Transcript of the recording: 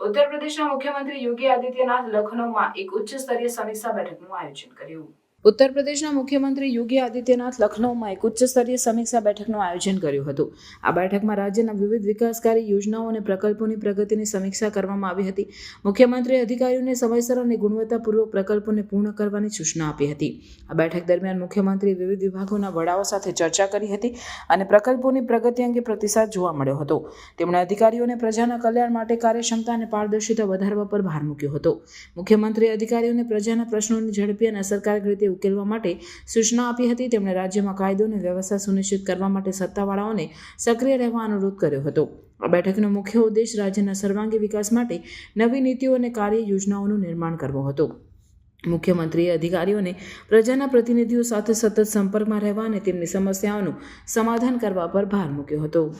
ઉત્તર પ્રદેશના મુખ્યમંત્રી યોગી આદિત્યનાથ લખનૌમાં એક ઉચ્ચ સ્તરીય સમીક્ષા બેઠકનું આયોજન કર્યું. ઉત્તર પ્રદેશના મુખ્યમંત્રી યોગી આદિત્યનાથ લખનૌમાં એક ઉચ્ચ સ્તરીય સમીક્ષા બેઠકનું આયોજન કર્યું હતું. આ બેઠકમાં રાજ્યના વિવિધ વિકાસકારી યોજનાઓ અને પ્રકલ્પોની પ્રગતિની સમીક્ષા કરવામાં આવી હતી. મુખ્યમંત્રીએ અધિકારીઓને સમયસર અને ગુણવત્તાપૂર્વક પ્રકલ્પોને પૂર્ણ કરવાની સૂચના આપી હતી. આ બેઠક દરમિયાન મુખ્યમંત્રીએ વિવિધ વિભાગોના વડાઓ સાથે ચર્ચા કરી હતી અને પ્રકલ્પોની પ્રગતિ અંગે પ્રતિસાદ જોવા મળ્યો હતો. તેમણે અધિકારીઓને પ્રજાના કલ્યાણ માટે કાર્યક્ષમતા અને પારદર્શિતા વધારવા પર ભાર મૂક્યો હતો. મુખ્યમંત્રીએ અધિકારીઓને પ્રજાના પ્રશ્નોની ઝડપી અને અસરકારક રીતે ઉકેલવા માટે સૂચના આપી હતી. તેમણે રાજ્યમાં કાયદો અને વ્યવસ્થા સુનિશ્ચિત કરવા માટે સત્તાવાળાઓને સક્રિય રહેવા અનુરોધ કર્યો હતો. આ બેઠકનો મુખ્ય ઉદ્દેશ રાજ્યના સર્વાંગી વિકાસ માટે નવી નીતિઓ અને કાર્ય યોજનાઓનું નિર્માણ કરવો હતો. મુખ્યમંત્રીએ અધિકારીઓને પ્રજાના પ્રતિનિધિઓ સાથે સતત સંપર્કમાં રહેવા અને તેમની સમસ્યાઓનું સમાધાન કરવા પર ભાર મૂક્યો હતો.